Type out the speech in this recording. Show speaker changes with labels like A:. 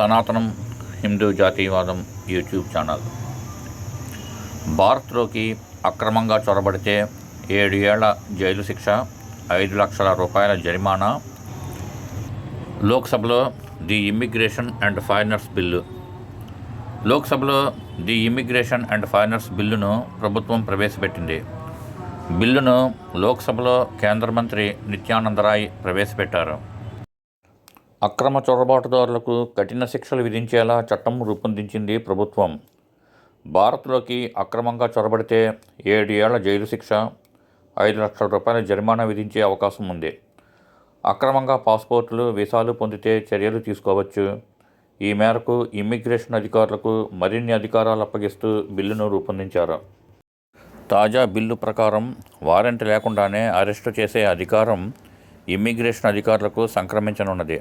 A: సనాతనం హిందూ జాతీయవాదం YouTube channel. భారత్లోకి అక్రమంగా చొరబడితే ఏడు ఏళ్ళ జైలు శిక్ష ఐదు లక్షల రూపాయల జరిమానా. లోక్సభలో the immigration and foreigners bill. లోక్సభలో ది ఇమ్మిగ్రేషన్ అండ్ ఫారినర్స్ బిల్లును ప్రభుత్వం ప్రవేశపెట్టింది. బిల్లును లోక్సభలో కేంద్ర మంత్రి నిత్యానందరాయ్ ప్రవేశపెట్టారు. అక్రమ చొరబాటుదారులకు కఠిన శిక్షలు విధించేలా చట్టం రూపొందించింది ప్రభుత్వం. భారత్లోకి అక్రమంగా చొరబడితే ఏడు ఏళ్ళ జైలు శిక్ష ఐదు లక్షల రూపాయల జరిమానా విధించే అవకాశం ఉంది. అక్రమంగా పాస్పోర్టులు వీసాలు పొందితే చర్యలు తీసుకోవచ్చు. ఈ మేరకు ఇమ్మిగ్రేషన్ అధికారులకు మరిన్ని అధికారాలు అప్పగిస్తూ బిల్లును రూపొందించారు. తాజా బిల్లు ప్రకారం వారెంట్ లేకుండానే అరెస్టు చేసే అధికారం ఇమ్మిగ్రేషన్ అధికారులకు సంక్రమించనున్నది.